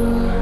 you.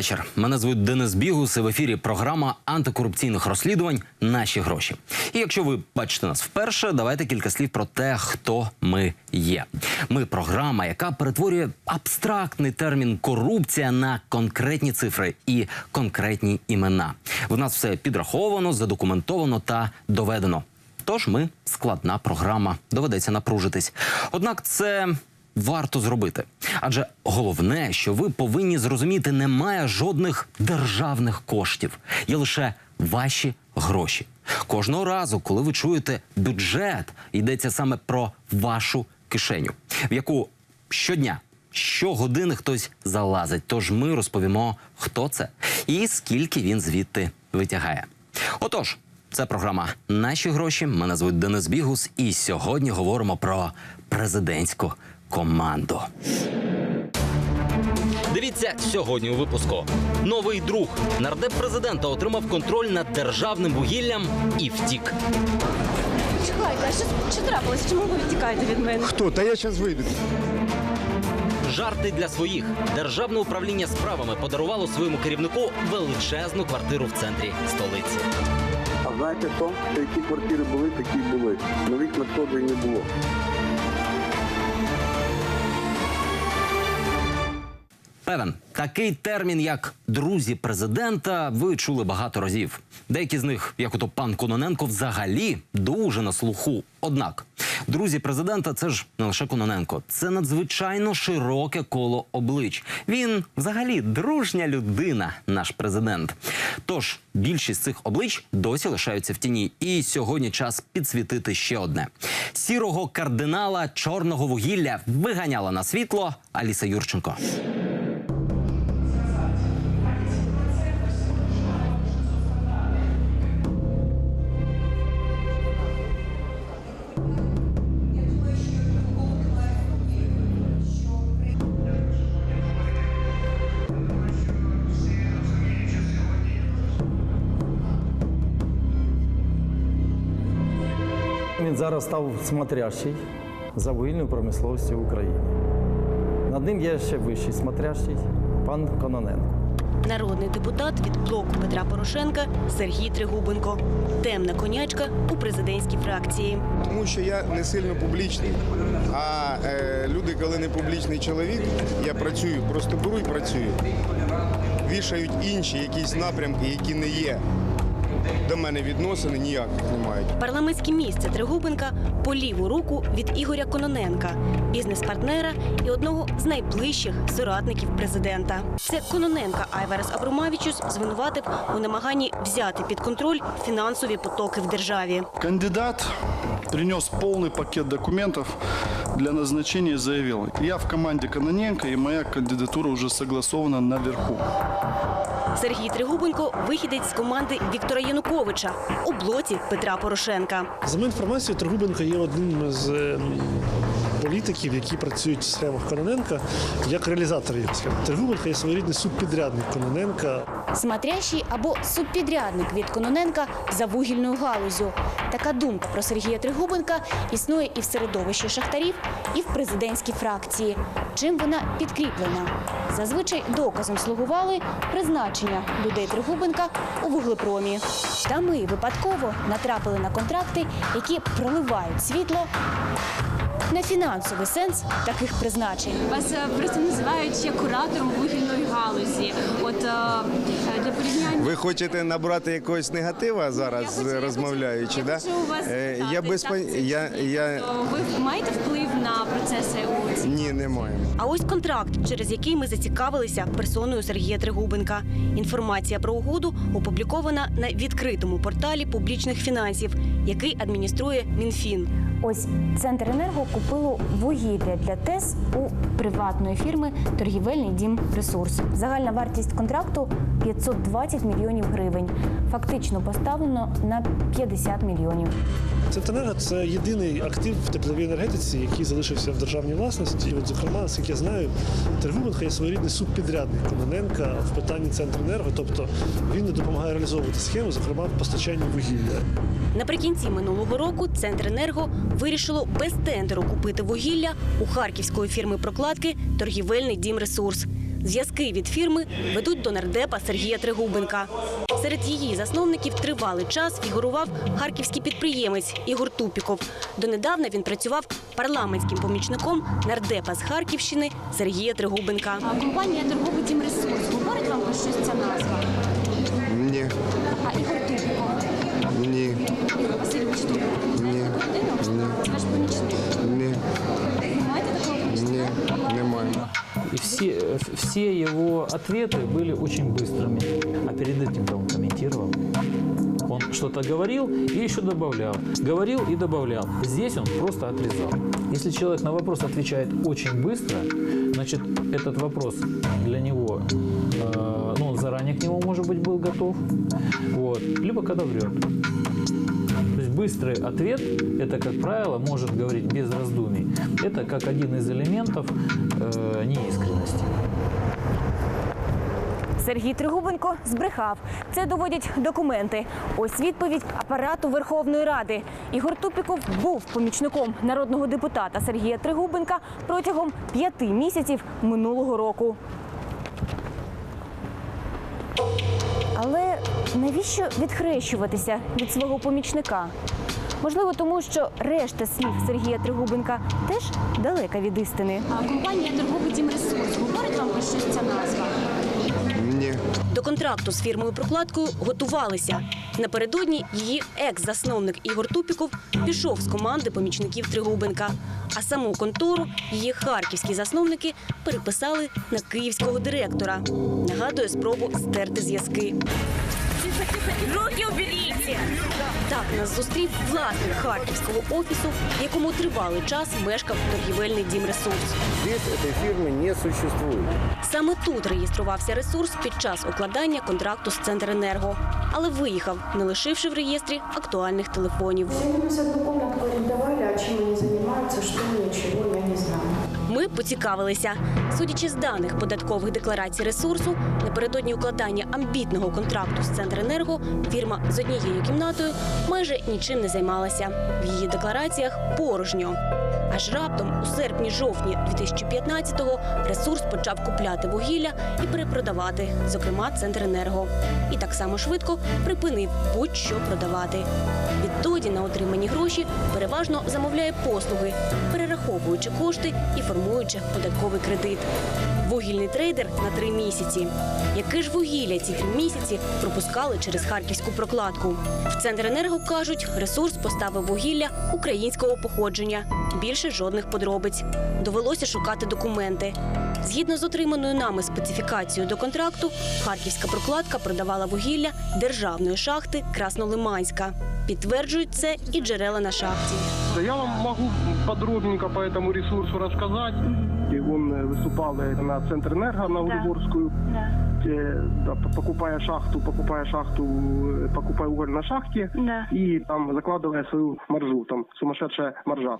Вечір. Мене звуть Денис Бігус. і В ефірі програма антикорупційних розслідувань Наші гроші. І якщо ви бачите нас вперше, давайте кілька слів про те, хто ми є. Ми програма, яка перетворює абстрактний термін корупція на конкретні цифри і конкретні імена. В нас все підраховано, задокументовано та доведено. Тож ми складна програма, доведеться напружитись. Однак це варто зробити. Адже головне, що ви повинні зрозуміти, немає жодних державних коштів, є лише ваші гроші. Кожного разу, коли ви чуєте бюджет, йдеться саме про вашу кишеню, в яку щодня. Щогодини хтось залазить, тож ми розповімо, хто це і скільки він звідти витягає. Отож, це програма Наші гроші. Мене звуть Денис Бігус, і сьогодні говоримо про президентську команду. Дивіться сьогодні у випуску. Новий друг нардеп президента отримав контроль над державним вугіллям і втік. Чекайте, а що, що трапилось? Чому ви відтікаєте від мене? Хто? Та я зараз вийду. Жарти для своїх державне управління справами подарувало своєму керівнику величезну квартиру в центрі столиці. А знаєте що? Які квартири були, такі були. Нових надходжень не було. Певен, такий термін, як друзі президента, ви чули багато разів. Деякі з них, як ото пан Кононенко, взагалі дуже на слуху. Однак, друзі президента, це ж не лише Кононенко, це надзвичайно широке коло облич. Він взагалі дружня людина, наш президент. Тож більшість цих облич досі лишаються в тіні. І сьогодні час підсвітити ще одне: сірого кардинала чорного вугілля виганяла на світло Аліса Юрченко. Зараз став смотрящий за вугільною промисловістю в Україні. Над ним є ще вищий смотрящий пан Кононенко. Народний депутат від блоку Петра Порошенка Сергій Тригубенко. Темна конячка у президентській фракції. Тому що я не сильно публічний. А е, люди, коли не публічний чоловік, я працюю, просто беру і працюю. Вішають інші якісь напрямки, які не є. До мене відносини ніяких не мають. Парламентське місце Тригубенка по ліву руку від Ігоря Кононенка, бізнес-партнера і одного з найближчих соратників президента. Це Кононенка Айварес Абромавічус звинуватив у намаганні взяти під контроль фінансові потоки в державі. Кандидат принес полный пакет документов для назначения и заявил, я в команде Каноненко и моя кандидатура уже согласована наверху. Сергій Тригубенко вихідець з команди Віктора Януковича у блоці Петра Порошенка. За моєю інформацією, Тригубенко є одним з ем, політиків, які працюють в схемах Кононенка як реалізаторів схем. Тригубенко є своєрідний субпідрядник Кононенка. Смотрящий або субпідрядник від Кононенка за вугільною галузю. Така думка про Сергія Тригубенка існує і в середовищі шахтарів, і в президентській фракції. Чим вона підкріплена? Зазвичай доказом слугували призначення людей Тригубенка у вуглепромі. Та ми випадково натрапили на контракти, які проливають світло на фінансовий сенс таких призначень. Вас е, просто називають ще куратором вугільної галузі. От е, для порівняння Ви хочете набрати якогось негатива зараз, Я хочу- я розмовляючи, хочу- да? я хочу у вас Е, я без так, я, я... ви маєте вплив на процеси у цій Ні, не маю. А ось контракт, через який ми зацікавилися персоною Сергія Тригубенка. Інформація про угоду опублікована на відкритому порталі публічних фінансів, який адмініструє Мінфін. Ось Центренерго купило вугілля для ТЕС у приватної фірми Торгівельний дім ресурс. Загальна вартість контракту 520 мільйонів гривень. Фактично поставлено на 50 мільйонів. Центренерго це єдиний актив в тепловій енергетиці, який залишився в державній власності. І от, зокрема, наскільки я знаю, Тергубенко є своєрідний субпідрядник Кононенка в питанні Центренерго. Тобто він не допомагає реалізовувати схему, зокрема в постачанні вугілля. Наприкінці минулого року Центренерго вирішило без тендеру купити вугілля у харківської фірми прокладки Торгівельний дім ресурс. Зв'язки від фірми ведуть до нардепа Сергія Тригубенка. Серед її засновників тривалий час фігурував харківський підприємець Ігор Тупіков. Донедавна він працював парламентським помічником нардепа з Харківщини Сергія Тригубенка. А компанія торговий дім ресурс говорить вам про щось ця назва? Ні, А Ігор все, все его ответы были очень быстрыми. А перед этим-то он комментировал. Он что-то говорил и еще добавлял. Говорил и добавлял. Здесь он просто отрезал. Если человек на вопрос отвечает очень быстро, значит, этот вопрос для него, э, ну, он заранее к нему, может быть, был готов. Вот. Либо когда врет. То есть быстрый ответ, это, как правило, может говорить без раздумий. Это как один из элементов э, неискренности. Сергій Тригубенко збрехав. Це доводять документи. Ось відповідь апарату Верховної Ради. Ігор Тупіков був помічником народного депутата Сергія Тригубенка протягом п'яти місяців минулого року. Але навіщо відхрещуватися від свого помічника? Можливо, тому що решта слів Сергія Тригубенка теж далека від істини. А компанія торговий ресурс говорить вам про щось ця назва? До контракту з фірмою прокладкою готувалися. Напередодні її екс-засновник Ігор Тупіков пішов з команди помічників Тригубенка. А саму контору її харківські засновники переписали на київського директора. Нагадує спробу стерти зв'язки. Так нас зустрів власник харківського офісу, в якому тривалий час мешкав торгівельний дім ресурс. Здесь этой фирмы не существует. Саме тут реєструвався ресурс під час укладання контракту з Центренерго, але виїхав, не лишивши в реєстрі актуальних телефонів. Они одну комнатку арендовали, а чем они занимаются, что знаю. Ми поцікавилися. Судячи з даних податкових декларацій ресурсу, напередодні укладання амбітного контракту з Центренерго фірма з однією кімнатою майже нічим не займалася. В її деклараціях порожньо. Аж раптом, у серпні-жовтні 2015-го, ресурс почав купляти вугілля і перепродавати, зокрема Центренерго. І так само швидко припинив будь-що продавати. Відтоді на отримані гроші переважно замовляє послуги, перераховуючи кошти і формуючи податковий кредит. Вугільний трейдер на три місяці. Яке ж вугілля ці три місяці пропускали через харківську прокладку? В Центренерго кажуть, ресурс поставив вугілля українського походження Більше жодних подробиць. Довелося шукати документи. Згідно з отриманою нами специфікацією до контракту, харківська прокладка продавала вугілля державної шахти Краснолиманська. Підтверджують це і джерела на шахті. Я вам могу подробненько по этому ресурсу рассказать. И он э, выступал э, на Центр Энерго, на Урборскую. Э, да, покупая шахту, покупая шахту, э, покупая уголь на шахте. И там закладывая свою маржу, там сумасшедшая маржа.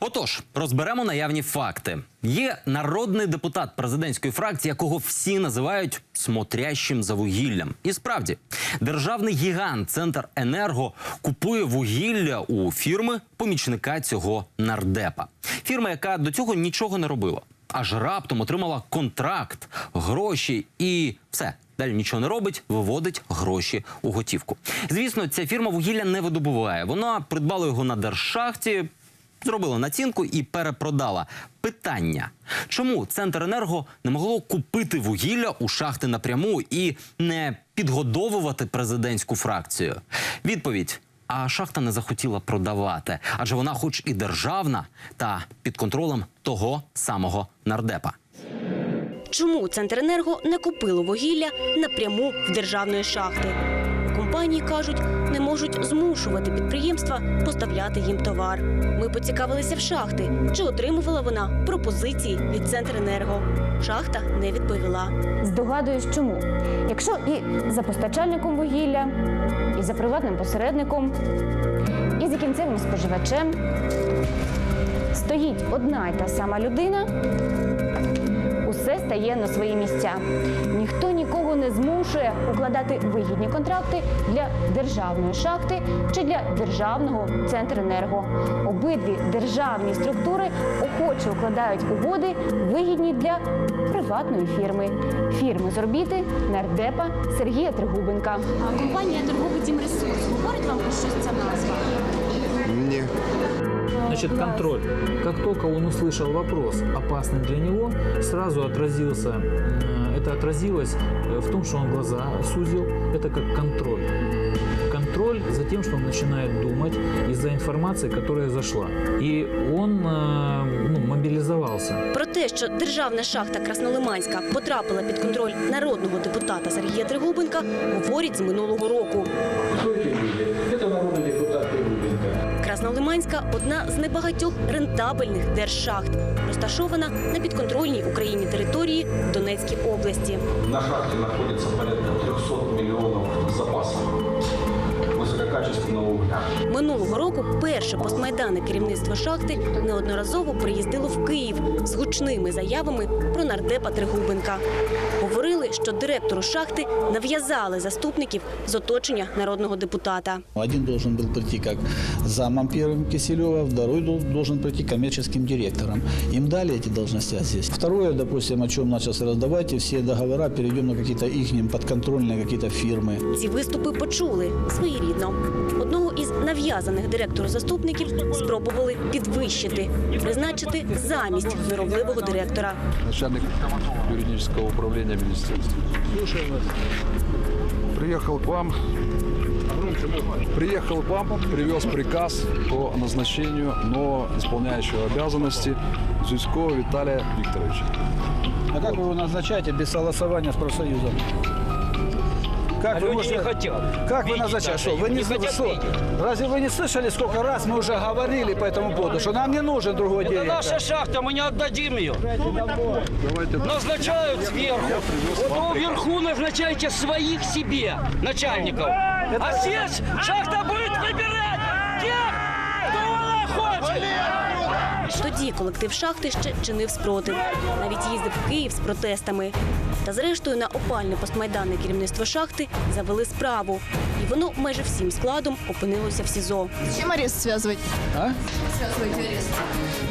Отож, розберемо наявні факти. Є народний депутат президентської фракції, якого всі називають смотрящим за вугіллям. І справді, державний гігант Центр Енерго купує вугілля у фірми помічника цього нардепа. Фірма, яка до цього нічого не робила, аж раптом отримала контракт, гроші і все. Далі нічого не робить, виводить гроші у готівку. Звісно, ця фірма вугілля не видобуває. Вона придбала його на держшахті, зробила націнку і перепродала. Питання: чому Центренерго не могло купити вугілля у шахти напряму і не підгодовувати президентську фракцію? Відповідь. А шахта не захотіла продавати, адже вона, хоч і державна, та під контролем того самого нардепа. Чому Центренерго не купило вугілля напряму в державної шахти? Компанії кажуть, не можуть змушувати підприємства поставляти їм товар. Ми поцікавилися в шахти, чи отримувала вона пропозиції від Центренерго. Шахта не відповіла. Здогадуюсь, чому. Якщо і за постачальником вугілля, і за приватним посередником, і за кінцевим споживачем стоїть одна й та сама людина, стає на свої місця. Ніхто нікого не змушує укладати вигідні контракти для державної шахти чи для державного центренерго. Обидві державні структури охоче укладають угоди, вигідні для приватної фірми. Фірми з орбіти нардепа Сергія Тригубенка. А компанія торговий дім ресурс говорить вам про щось ця назва? Ні Значит, контроль. Как только он услышал вопрос, опасный для него, сразу отразился, э, это отразилось э, в том, что он глаза сузил. Это как контроль. Контроль за тем, что он начинает думать из-за информации, которая зашла. И он э, ну, мобилизовался. Про те, що державна шахта Краснолиманська потрапила під контроль народного депутата Сергія Тригубенка, говорять з минулого року. Это народный депутат Краснолиманська одна з небагатьох рентабельних держшахт, розташована на підконтрольній Україні території Донецькій області. На шахті знаходиться порядка 300 мільйонів угля. Минулого року перше постмайдане керівництво шахти неодноразово приїздило в Київ з гучними заявами про нардепа Тригубенка. Говорили, що директору шахти нав'язали заступників з оточення народного депутата. Один должен был прийти как замом первым Киселева, второй дол- должен прийти коммерческим директором. Им дали эти должности здесь. Второе, допустим, о чем начался раздавайте все договора, перейдем на какие-то их подконтрольные какие-то фирмы. Ці виступи почули своєрідно. Одного із нав'язаних директору заступників спробували підвищити, призначити замість норовливого директора. начальник юридического управления министерства. Приехал к вам, приехал к вам, привез приказ по назначению нового исполняющего обязанности Зюськова Виталия Викторовича. А как вы его назначаете без согласования с профсоюзом? Как вы можете- Как вы назначаете? Что, вы не, что? Разве вы не слышали, сколько раз мы уже говорили по этому поводу, что нам не нужен другой директор? Наша шахта, мы не отдадим ее. Назначают сверху. Вот вверху назначайте своих себе начальников. А здесь шахта будет выбирать тех, кто она хочет. Тоді колектив шахти ще чинив спротив. Навіть їздив в Київ з протестами. Та зрештою на опальне постмайданне керівництво шахти завели справу. І воно майже всім складом опинилося в СІЗО. С чем арест связывать? А? Связываете арест.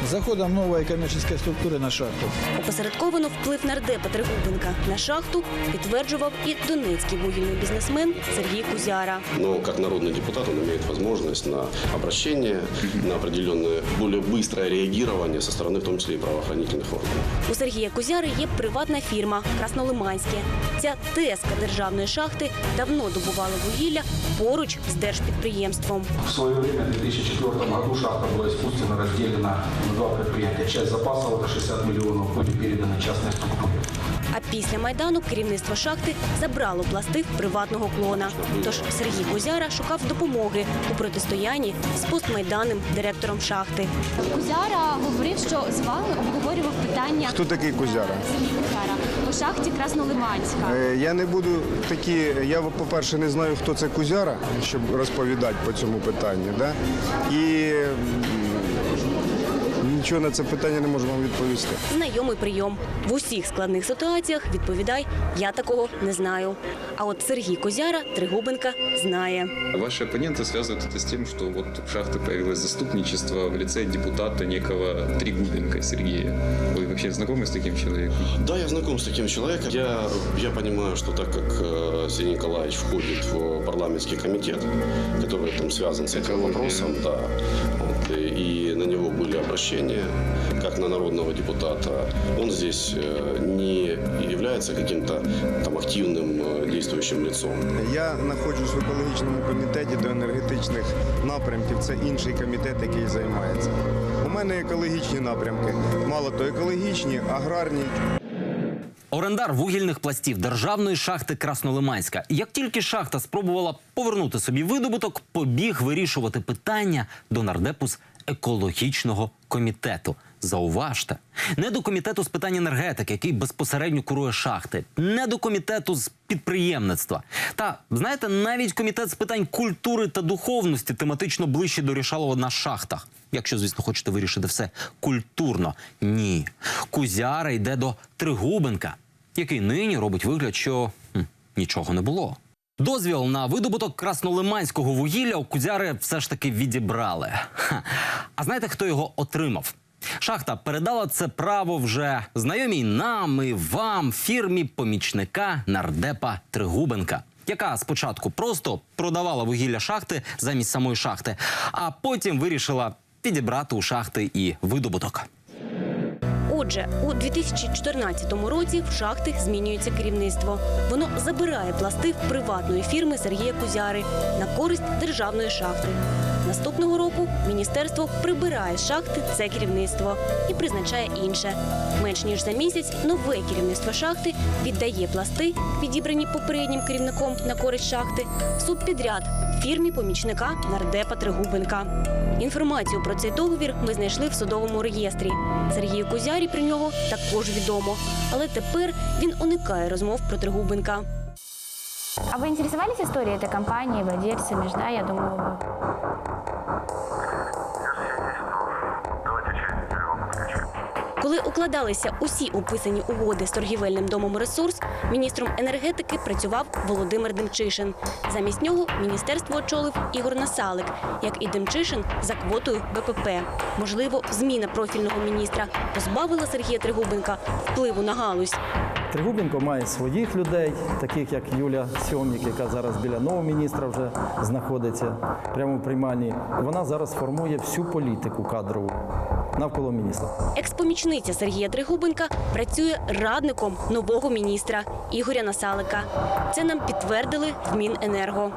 С заходом новой коммерческой структуры на шахту. Опосередковано вплив нардепа Тригубенка на шахту підтверджував і донецький вугільний бізнесмен Сергій Кузяра. Но как народный депутат он имеет возможность на обращение, на определенное более быстрое реагирование со стороны, в том числе и правоохранительных органов. У Сергія Кузяри є приватна фірма Краснолиманське. Ця теска державної шахти давно добувала вугілля поруч з держпідприємством. В свое время, в 2004 году, шахта была искусственно разделена на два предприятия. Часть запасов, это 60 миллионов, были переданы частной структуре. А після майдану керівництво шахти забрало пластив приватного клона. Тож Сергій Кузяра шукав допомоги у протистоянні з постмайданним директором шахти. Кузяра говорив, що з вами обговорював питання Хто такий Кузяра? Сергій Кузяра по шахті Краснолиманська. Е, Я не буду такі. Я, по-перше, не знаю, хто це Кузяра, щоб розповідати по цьому питанню. Да? І нічого на це питання не можу вам відповісти. Знайомий прийом. В усіх складних ситуаціях відповідай, я такого не знаю. А от Сергій Козяра Тригубенка знає. Ваши оппоненты связывают это с тем, что вот в шахте появилось заступничество в лице депутата некого Тригубенко Сергея. Вы вообще знакомы с таким человеком? Да, я знаком с таким человеком. Я, я понимаю, что так как э, Сергей Николаевич входит в парламентский комитет, который там связан с этим вопросом, да, вот, и, и на него были обращения, как на народного депутата, он здесь э, не является каким-то там активным э, действующим лицом. Я знаходжусь в екологічному комітеті до енергетичних напрямків. Це інший комітет, який займається. У мене екологічні напрямки. Мало то екологічні, аграрні. Орендар вугільних пластів державної шахти Краснолиманська. Як тільки шахта спробувала повернути собі видобуток, побіг вирішувати питання до нардепу з екологічного комітету. Зауважте, не до комітету з питань енергетики, який безпосередньо курує шахти, не до комітету з підприємництва. Та знаєте, навіть комітет з питань культури та духовності тематично ближче до рішалова на шахтах. Якщо, звісно, хочете вирішити все культурно. Ні. Кузяра йде до Тригубенка, який нині робить вигляд, що хм, нічого не було. Дозвіл на видобуток краснолиманського вугілля у Кузяри все ж таки відібрали. Ха. А знаєте, хто його отримав? Шахта передала це право вже знайомій нам і вам фірмі помічника нардепа Тригубенка, яка спочатку просто продавала вугілля шахти замість самої шахти, а потім вирішила підібрати у шахти і видобуток. Отже, у 2014 році в шахти змінюється керівництво. Воно забирає пласти в приватної фірми Сергія Кузяри на користь державної шахти. Наступного року міністерство прибирає шахти це керівництво і призначає інше. Менш ніж за місяць нове керівництво шахти віддає пласти, відібрані попереднім керівником на користь шахти, субпідряд фірмі помічника нардепа Тригубенка. Інформацію про цей договір ми знайшли в судовому реєстрі. Сергію Кузярі про нього також відомо, але тепер він уникає розмов про Тригубенка. А вы интересовались историей этой компании, владельцами, да, я думаю, Коли укладалися усі описані угоди з торгівельним домом ресурс, міністром енергетики працював Володимир Демчишин. Замість нього міністерство очолив Ігор Насалик, як і Демчишин за квотою БПП. Можливо, зміна профільного міністра позбавила Сергія Тригубенка впливу на галузь. Тригубенко має своїх людей, таких як Юля Сьомік, яка зараз біля нового міністра вже знаходиться прямо в приймальні. Вона зараз формує всю політику кадрову навколо міністра. Експомічниця Сергія Тригубенка працює радником нового міністра Ігоря Насалика. Це нам підтвердили в Міненерго.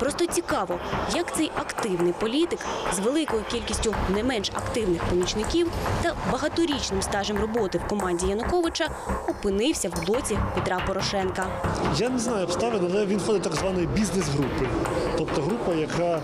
Просто цікаво, як цей активний політик з великою кількістю не менш активних помічників та багаторічним стажем роботи в команді Януковича опинився в блоці Петра Порошенка. Я не знаю обставин, але він входить так званої бізнес-групи. Тобто група, яка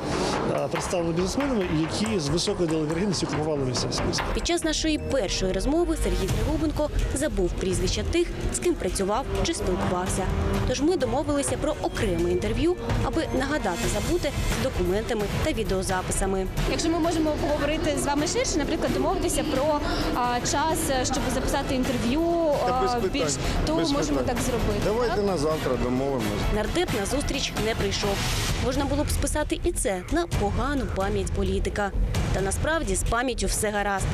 а, представлена бізнесменами які з високою делегергійністю купували місця в списку. Під час нашої першої розмови Сергій Тригубенко забув прізвища тих, з ким працював чи спілкувався. Тож ми домовилися про окреме інтерв'ю, аби нагадати забути документами та відеозаписами. Якщо ми можемо поговорити з вами ширше, наприклад, домовитися про а, час, е, щоб записати інтерв'ю а, більш, то без можемо питань. так зробити. Давайте так? на завтра домовимося. Нардеп на зустріч не прийшов. Можна було б списати і це на погану пам'ять політика. Та насправді з пам'яттю все гаразд.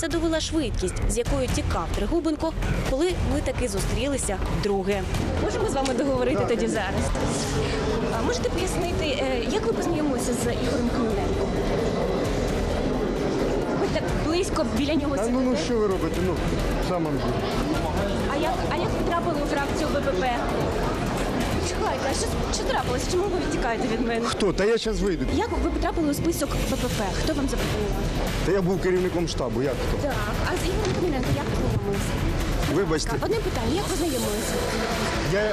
Це довела швидкість, з якою тікав Тригубенко, коли ми таки зустрілися вдруге. Можемо з вами договорити тоді зараз. А можете пояснити, е, як ви познайомилися з Ігорем Кононенком? Так близько біля нього А ну, сидите. ну що ви робите? Ну, саме. А як, а як ви трапили у фракцію БПП? Чекайте, а що, що трапилося? Чому ви відтікаєте від мене? Хто? Та я зараз вийду. Як ви потрапили у список БПП? Хто вам запропонував? Та я був керівником штабу. Як хто? Так, а з Ігорем Кононенко як познайомилися? Вибачте, Одне питання, як познайомилися? я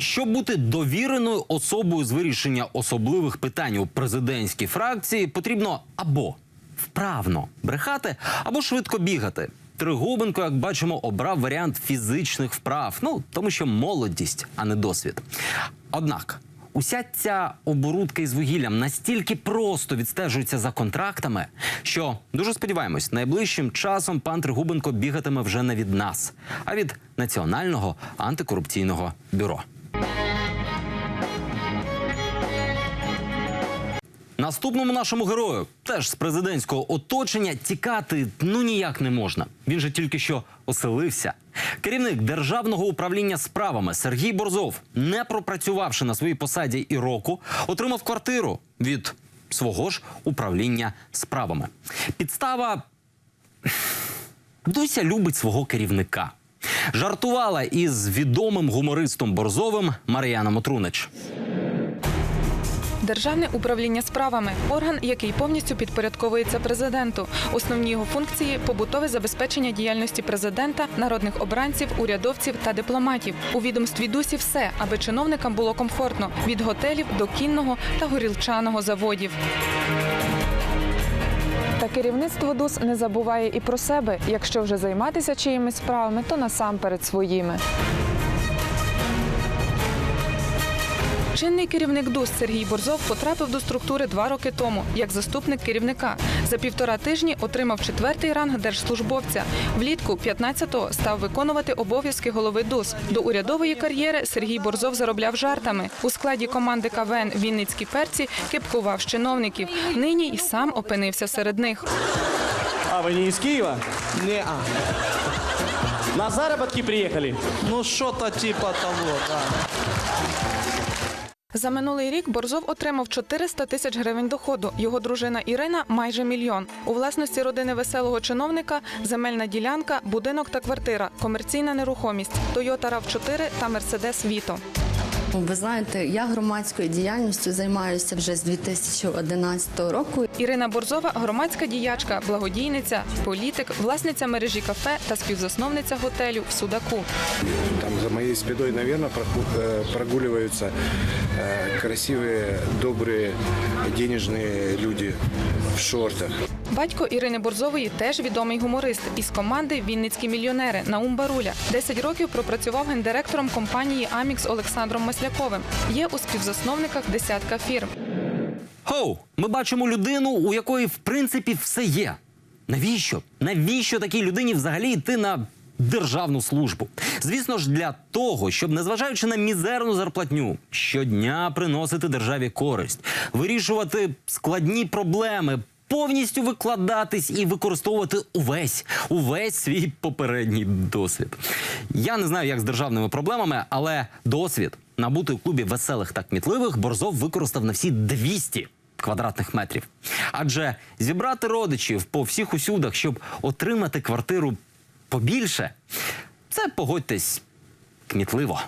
Щоб бути довіреною особою з вирішення особливих питань у президентській фракції, потрібно або вправно брехати, або швидко бігати. Тригубенко, як бачимо, обрав варіант фізичних вправ. Ну тому що молодість, а не досвід. Однак. Уся ця оборудка із вугіллям настільки просто відстежується за контрактами, що дуже сподіваємось, найближчим часом пан Тригубенко бігатиме вже не від нас, а від Національного антикорупційного бюро. Наступному нашому герою теж з президентського оточення тікати ну ніяк не можна. Він же тільки що оселився. Керівник державного управління справами Сергій Борзов, не пропрацювавши на своїй посаді і року, отримав квартиру від свого ж управління справами. Підстава Дуся любить свого керівника. Жартувала із відомим гумористом Борзовим Мар'яна Мотрунич. Державне управління справами орган, який повністю підпорядковується президенту. Основні його функції побутове забезпечення діяльності президента, народних обранців, урядовців та дипломатів. У відомстві дусі все, аби чиновникам було комфортно від готелів до кінного та горілчаного заводів. Та керівництво ДУС не забуває і про себе. Якщо вже займатися чиїмись справами, то насамперед своїми. Чинний керівник ДУС Сергій Борзов потрапив до структури два роки тому як заступник керівника. За півтора тижні отримав четвертий ранг держслужбовця. Влітку 15-го став виконувати обов'язки голови ДУС. До урядової кар'єри Сергій Борзов заробляв жартами. У складі команди КВН Вінницькі перці кепкував з чиновників. Нині і сам опинився серед них. А, вы не из Киева? Не, а. На заработки приехали? Ну, что-то типа того, да. За минулий рік Борзов отримав 400 тисяч гривень доходу. Його дружина Ірина майже мільйон. У власності родини веселого чиновника земельна ділянка, будинок та квартира, комерційна нерухомість, Toyota rav 4 та Mercedes Vito. Ви знаєте, я громадською діяльністю займаюся вже з 2011 року. Ірина Борзова громадська діячка, благодійниця, політик, власниця мережі кафе та співзасновниця готелю в Судаку. Там за моей спиной, наверное, прогуливаются э, красивые, добрые, денежные люди в шортах. Батько Ірини Борзової теж відомий гуморист із команди Вінницькі мільйонери Наум Баруля. Десять років пропрацював гендиректором компанії Амікс Олександром Масляковим. Є у співзасновниках десятка фірм. Хоу, ми бачимо людину, у якої в принципі все є. Навіщо? Навіщо такій людині взагалі йти на державну службу? Звісно ж, для того, щоб, незважаючи на мізерну зарплатню, щодня приносити державі користь, вирішувати складні проблеми. Повністю викладатись і використовувати увесь увесь свій попередній досвід. Я не знаю, як з державними проблемами, але досвід набутий у клубі веселих та кмітливих Борзов використав на всі 200 квадратних метрів. Адже зібрати родичів по всіх усюдах, щоб отримати квартиру побільше, це погодьтесь кмітливо.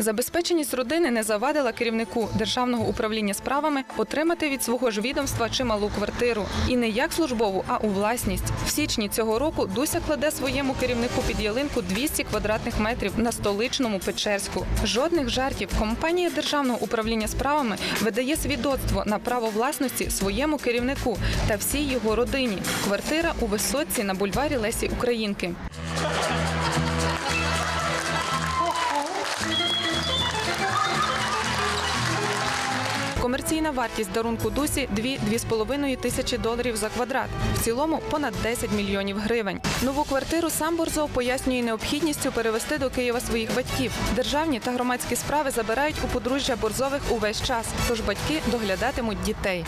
Забезпеченість родини не завадила керівнику державного управління справами отримати від свого ж відомства чималу квартиру. І не як службову, а у власність. В січні цього року Дуся кладе своєму керівнику під ялинку 200 квадратних метрів на столичному Печерську. Жодних жартів. Компанія державного управління справами видає свідоцтво на право власності своєму керівнику та всій його родині. Квартира у висотці на бульварі Лесі Українки. Комерційна вартість дарунку Дусі 2-2,5 тисячі доларів за квадрат. В цілому понад 10 мільйонів гривень. Нову квартиру сам Борзов пояснює необхідністю перевести до Києва своїх батьків. Державні та громадські справи забирають у подружжя Борзових увесь час, тож батьки доглядатимуть дітей.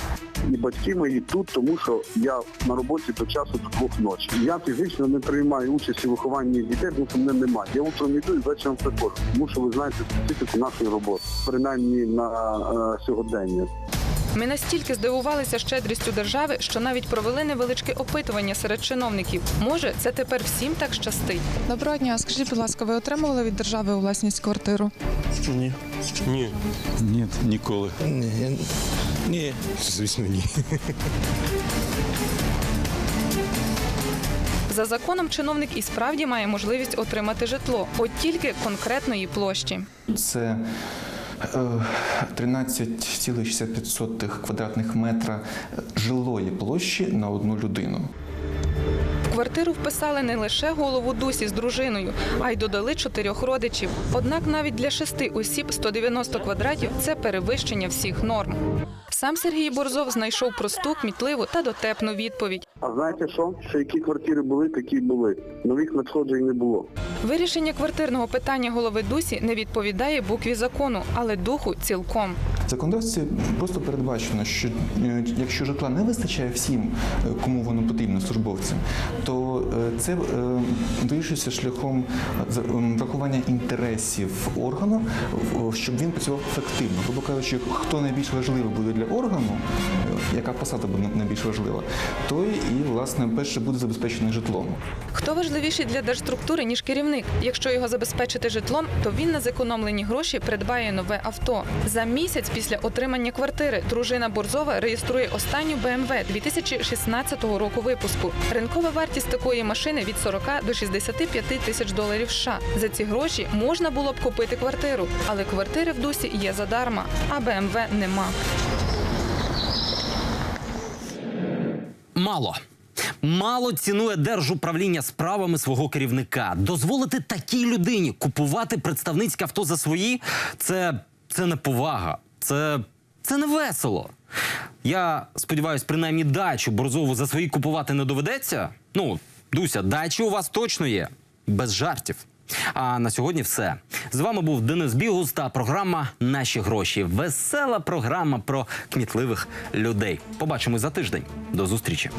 І батьки мої тут, тому що я на роботі до часу до двох ночі. Я фізично не приймаю участь у вихованні дітей, тому що мене немає. Я утром йду і вечором приходжу. Тому що ви знаєте специфіку нашої роботи, принаймні на е, сьогодення. Ми настільки здивувалися щедрістю держави, що навіть провели невеличке опитування серед чиновників. Може, це тепер всім так щастить. Доброго дня. Скажіть, будь ласка, ви отримували від держави у власність квартиру? Ні. Ні. Ні, ніколи. Ні. Ні. Звісно, ні. За законом чиновник і справді має можливість отримати житло, от тільки конкретної площі. Це 13,65 квадратних метра жилої площі на одну людину. Квартиру вписали не лише голову Дусі з дружиною, а й додали чотирьох родичів. Однак навіть для шести осіб 190 квадратів це перевищення всіх норм. Сам Сергій Борзов знайшов просту, кмітливу та дотепну відповідь. А знаєте що? Що які квартири були, такі й були. Нових надходжень не було. Вирішення квартирного питання голови Дусі не відповідає букві закону, але духу цілком. законодавстві просто передбачено, що е, якщо житла не вистачає всім, е, кому воно потрібно, службовцям, то е, це вирішується шляхом за- врахування інтересів органу, щоб він працював ефективно. Грубо кажучи, хто найбільш важливий буде для органу, е, яка посада буде найбільш важлива, той і власне перше буде забезпечений житлом. Хто важливіший для держструктури, ніж керівник? Якщо його забезпечити житлом, то він на зекономлені гроші придбає нове авто. За місяць після отримання квартири дружина Борзова реєструє останню BMW 2016 року випуску. Ринкова вартість такої машини від 40 до 65 тисяч доларів США. За ці гроші можна було б купити квартиру, але квартири в дусі є задарма, а BMW нема. Мало. Мало цінує держуправління справами свого керівника. Дозволити такій людині купувати представницьке авто за свої це, це не повага. Це, це не весело. Я сподіваюся, принаймні дачу Борзову за свої купувати не доведеться. Ну, Дуся, дачі у вас точно є. Без жартів. А на сьогодні все. З вами був Денис Бігус та програма Наші гроші. Весела програма про кмітливих людей. Побачимось за тиждень. До зустрічі.